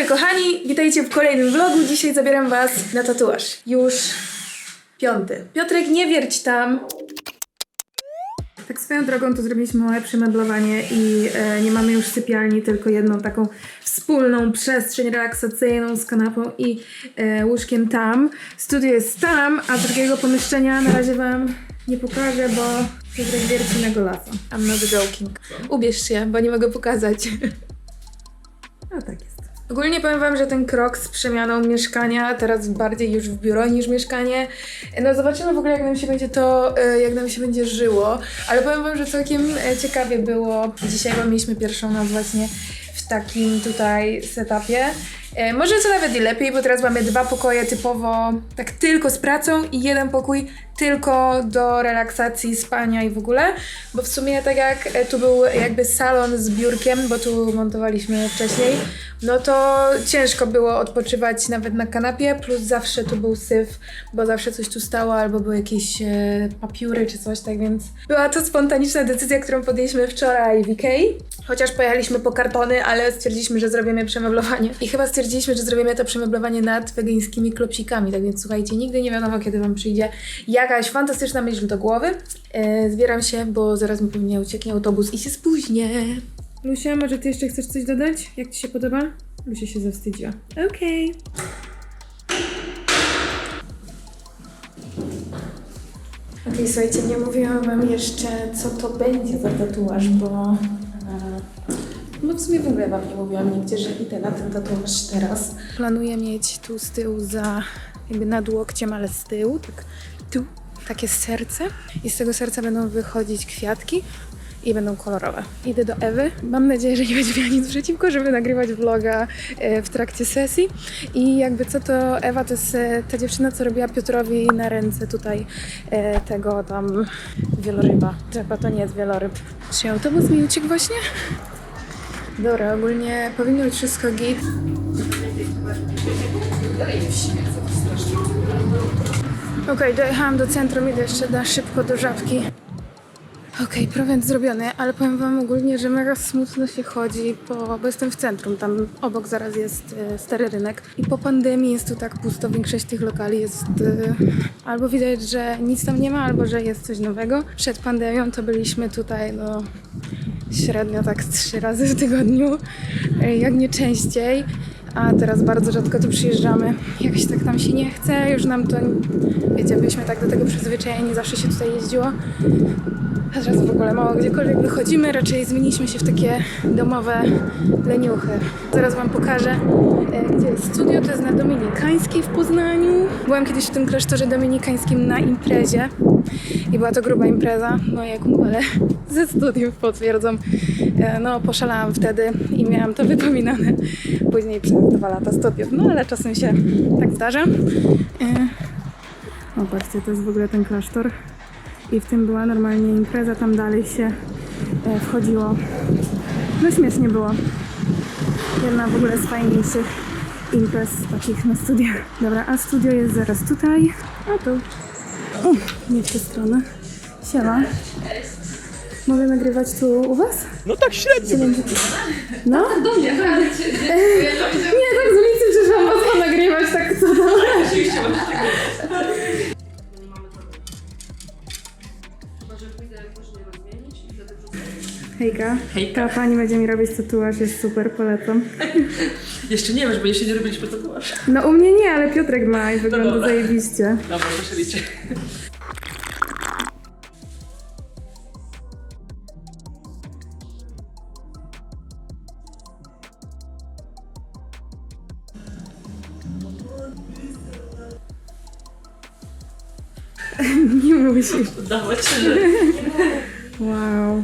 dobry kochani, witajcie w kolejnym vlogu. Dzisiaj zabieram was na tatuaż. Już piąty. Piotrek, nie wierć tam. Tak swoją drogą to zrobiliśmy małe przemeblowanie i e, nie mamy już sypialni, tylko jedną taką wspólną przestrzeń relaksacyjną z kanapą i e, łóżkiem tam. Studio jest tam, a drugiego pomieszczenia na razie wam nie pokażę, bo Piotrek wierci na golasa. I'm not joking. Ubierz się, bo nie mogę pokazać. A tak jest. Ogólnie powiem Wam, że ten krok z przemianą mieszkania, teraz bardziej już w biuro niż mieszkanie. No zobaczymy w ogóle jak nam się będzie to, e, jak nam się będzie żyło, ale powiem Wam, że całkiem e, ciekawie było dzisiaj, bo mieliśmy pierwszą noc właśnie w takim tutaj setupie. E, Może co nawet i lepiej, bo teraz mamy dwa pokoje typowo tak tylko z pracą i jeden pokój tylko do relaksacji, spania i w ogóle, bo w sumie tak jak e, tu był jakby salon z biurkiem, bo tu montowaliśmy wcześniej, no to ciężko było odpoczywać nawet na kanapie, plus zawsze tu był syf, bo zawsze coś tu stało, albo były jakieś e, papiury czy coś, tak więc była to spontaniczna decyzja, którą podjęliśmy wczoraj w Ikei, chociaż pojechaliśmy po kartony, ale stwierdziliśmy, że zrobimy przemeblowanie. I chyba że zrobimy to przemeblowanie nad wegańskimi klopsikami, tak więc słuchajcie, nigdy nie wiadomo, kiedy Wam przyjdzie jakaś fantastyczna myśl do głowy. E, zbieram się, bo zaraz mi pewnie ucieknie autobus i się spóźnię. Lusia, może Ty jeszcze chcesz coś dodać? Jak Ci się podoba? Lusia się zawstydziła. Okej. Okej, słuchajcie, nie mówiłam Wam jeszcze, co to będzie za tatuaż, bo... w sumie w ogóle Wam nie mówiłam nigdzie, że idę na ten tatuaż teraz. Planuję mieć tu z tyłu za... jakby nad łokciem, ale z tyłu, tak tu, takie serce. I z tego serca będą wychodzić kwiatki i będą kolorowe. Idę do Ewy. Mam nadzieję, że nie będzie miała nic przeciwko, żeby nagrywać vloga e, w trakcie sesji. I jakby co to Ewa to jest e, ta dziewczyna, co robiła Piotrowi na ręce tutaj e, tego tam wieloryba. Chyba to nie jest wieloryb. Czy autobus mi uciekł właśnie? Dobra, ogólnie powinno być wszystko git. Okej, dojechałam do centrum, idę jeszcze na szybko do żabki. Okej, prowęd zrobiony, ale powiem wam ogólnie, że mega smutno się chodzi, bo, bo jestem w centrum, tam obok zaraz jest e, stary rynek i po pandemii jest tu tak pusto, większość tych lokali jest e, albo widać, że nic tam nie ma, albo że jest coś nowego. Przed pandemią to byliśmy tutaj, no średnio tak z trzy razy w tygodniu, e, jak nie częściej. A teraz bardzo rzadko tu przyjeżdżamy. Jakoś tak nam się nie chce, już nam to, wiecie, byliśmy tak do tego przyzwyczajeni, zawsze się tutaj jeździło. A teraz w ogóle mało gdziekolwiek wychodzimy, raczej zmieniliśmy się w takie domowe leniuchy. Zaraz Wam pokażę, e, gdzie jest studio. To jest na Dominikańskiej w Poznaniu. Byłam kiedyś w tym klasztorze dominikańskim na imprezie i była to gruba impreza. Moje kumpele ze studiów potwierdzą. E, No, poszalałam wtedy i miałam to wypominane później przez dwa lata studiów. No, ale czasem się tak zdarza. E, O, patrzcie, to jest w ogóle ten klasztor i w tym była normalnie impreza, tam dalej się e, wchodziło. No śmiesznie było. Jedna w ogóle z fajniejszych imprez takich na studiach. Dobra, a studio jest zaraz tutaj. A tu. O, nie w tę stronę. Siema. Mogę nagrywać tu u was? No tak średnio. No? Do mnie. Nie, tak z ulicy przyszłam Hejka. Hejka. Ta pani będzie mi robić tatuaż, jest super, polecam. Jeszcze nie wiesz, bo jeszcze nie robiliśmy tatuaż. No u mnie nie, ale Piotrek ma i wygląda dobra. zajebiście. Dobra, proszę liczę. Nie musisz. Dawać się. Wow.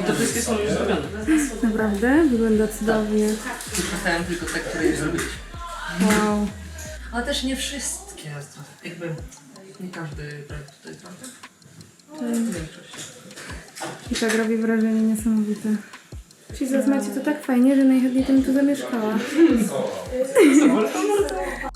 I te wszystkie są już zrobione. Naprawdę? Wygląda cudownie. Zostałem tylko te, które już zrobiliśmy. Wow. Ale też nie wszystkie. Jakby nie każdy projekt tutaj trafił. Większość. I tak robi wrażenie niesamowite. Jesus, macie to tak fajnie, że najchętniej bym tu zamieszkała.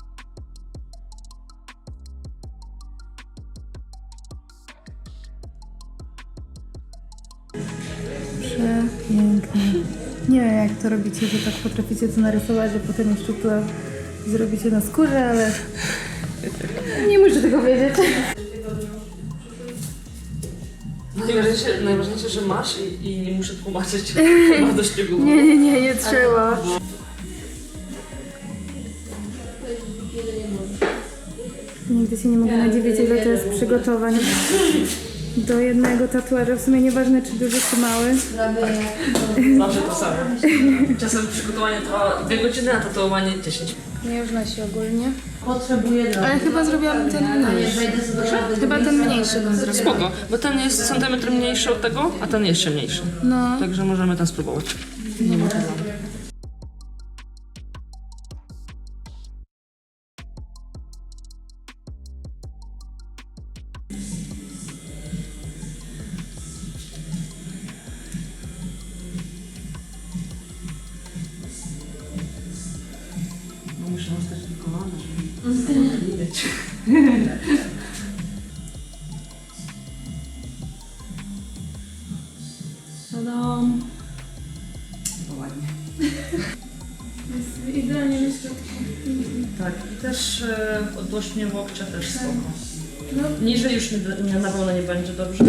to robicie, że tak potraficie to narysować, a potem jeszcze to zrobicie na skórze, ale nie muszę tego wiedzieć. Najważniejsze, najważniejsze że masz i, i nie muszę tłumaczyć bardzo szczegółowo. Nie, nie, nie, nie trzeba. Nigdy się nie mogę nadziwić, ile to jest przygotowań do jednego tatuaża. W sumie nieważne, czy duży, czy mały. Zawsze to samo. Czasem przygotowanie trwa 2 godziny, a tatuowanie 10. Nie już nosi ogólnie. Potrzebuję do... Ale chyba zrobiłam ten mniejszy. Chyba ten mniejszy bym zrobiła. Spoko, bo ten jest centymetr mniejszy od tego, a ten jeszcze mniejszy. No. Także możemy ten spróbować. Nie ma problemu. No muszę ostać wykonane, żeby widać. Tadam. To ładnie. Idealnie myślę. Tak, i też e, odnośnie łokcia też spoko. No. Niżej już nie, nie, na pewno nie będzie dobrze,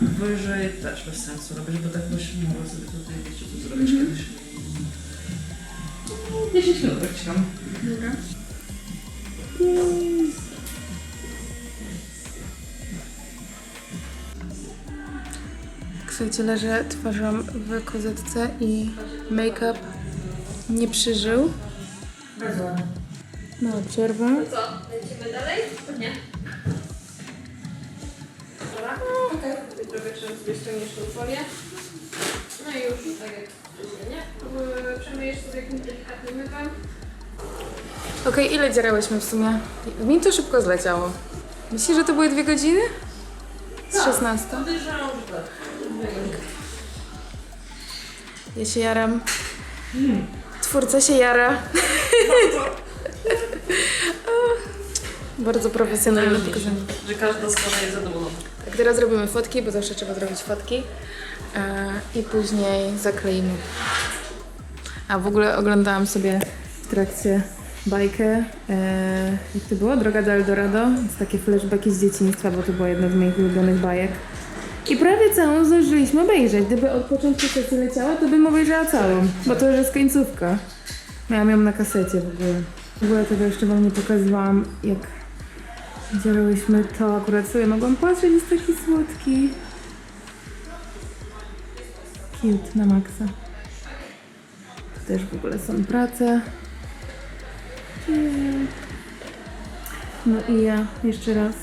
wyżej też bez sensu robić, bo tak byś mogła sobie tutaj jeszcze tu zrobić kiedyś. No, 10 minut czekam. Dobra. Słuchajcie, leżę twarzą w kozetce i make-up nie przyżył. No, przerwa. Co, lecimy dalej? Nie. Dobra, okej. Okay. Sobie ściągniesz tą. No i już, tak jak nie? Yy, Przemyjesz sobie jakimś delikatnym mytem. Okej, ile dziarałyśmy w sumie? Mi to szybko zleciało. Myślisz, że to były dwie godziny? Z 16. Podejrzewam, że tak. Ja się jaram. Twórca się jara. Bardzo profesjonalne pokazanie. że każda strona jest zadowolona. Tak, teraz robimy fotki, bo zawsze trzeba zrobić fotki. E, I później zakleimy. A w ogóle oglądałam sobie w trakcie bajkę, e, jak to było? Droga do Eldorado. Jest takie flashbacki z dzieciństwa, bo to była jedna z moich ulubionych bajek. I prawie całą zdążyliśmy obejrzeć. Gdyby od początku sesji leciała, to bym obejrzała całą, bo to już jest końcówka. Miałam ją na kasecie w ogóle. W ogóle tego jeszcze wam nie pokazywałam, jak działałyśmy to. Akurat sobie mogłam patrzeć, jest taki słodki. Cute na maksa. Tu też w ogóle są prace. No i ja jeszcze raz.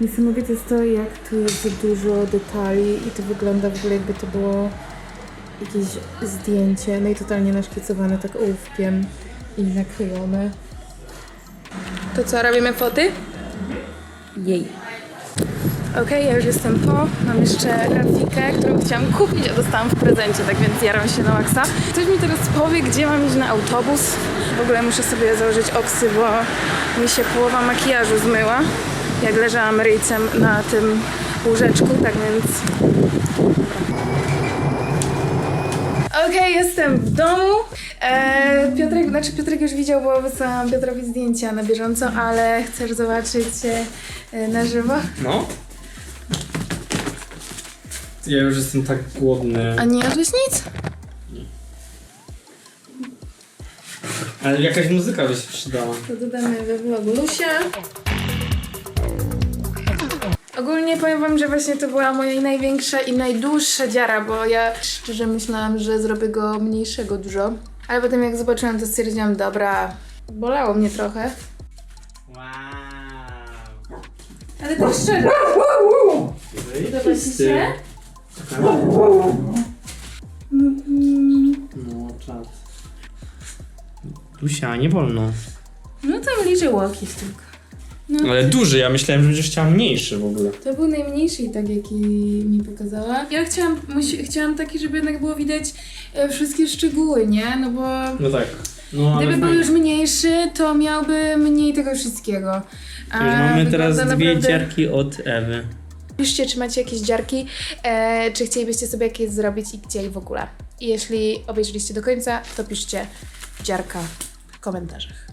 Niesamowite to, jak tu jest dużo detali i to wygląda w ogóle jakby to było jakieś zdjęcie, no i totalnie naszkicowane tak ołówkiem i naklejone. To co, robimy foty? Jej. Okej, ja już jestem po. Mam jeszcze grafikę, którą chciałam kupić, a dostałam w prezencie, tak więc jaram się na maksa. Ktoś mi teraz powie, gdzie mam iść na autobus. W ogóle muszę sobie założyć oksy, bo mi się połowa makijażu zmyła, jak leżałam ryjcem na tym łóżeczku, tak więc... Okej, jestem w domu. E, Piotrek, znaczy Piotrek już widział, bo wysłałam Piotrowi zdjęcia na bieżąco, ale chcesz zobaczyć e, na żywo? No. Ja już jestem tak głodny. A nie jadłeś nic? Ale jakaś muzyka by się przydała. To dodamy we vlogu Lusia. Ogólnie powiem wam, że właśnie to była moja największa i najdłuższa dziara, bo ja szczerze myślałam, że zrobię go mniejszego dużo. Ale potem jak zobaczyłam, to stwierdziłam, dobra, bolało mnie trochę. Wow. Ale tak szczerze. Podoba ci się? No, czad. Lusia, nie wolno. No tam liczę łokieć tylko. Ale duży, ja myślałem, że będziesz chciała mniejszy w ogóle. To był najmniejszy i tak, jaki mi pokazała. Ja chciałam, musi, chciałam taki, żeby jednak było widać e, wszystkie szczegóły, nie? No bo No tak. No, ale gdyby był fajnie. już mniejszy, to miałby mniej tego wszystkiego. A Już mamy teraz wygląda dwie naprawdę- dziarki od Ewy. Piszcie, czy macie jakieś dziarki, e, czy chcielibyście sobie jakieś zrobić i gdzie i w ogóle. I jeśli obejrzeliście do końca, to piszcie dziarka w komentarzach.